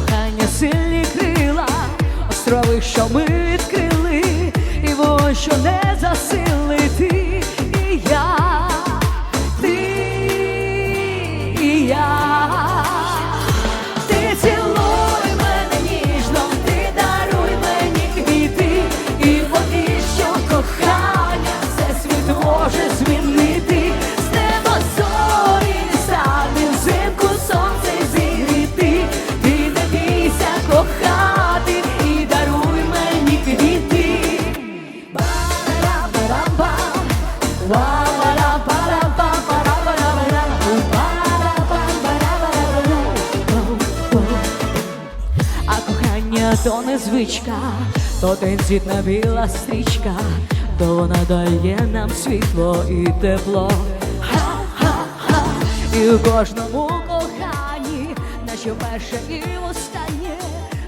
кохання сильні крила, острови, що ми відкрили, і вогонь, що не я, ти і я. Ти і світ може змінити. А кохання то не звичка, то тенцітна біла стрічка, то вона дає нам світло і тепло. І у кожному коханні, наче перше і останнє,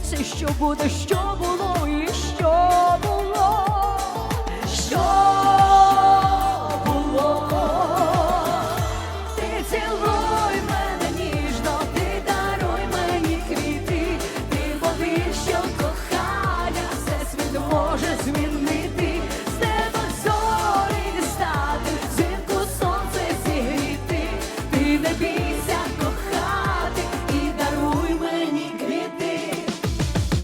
все, що буде, що було і be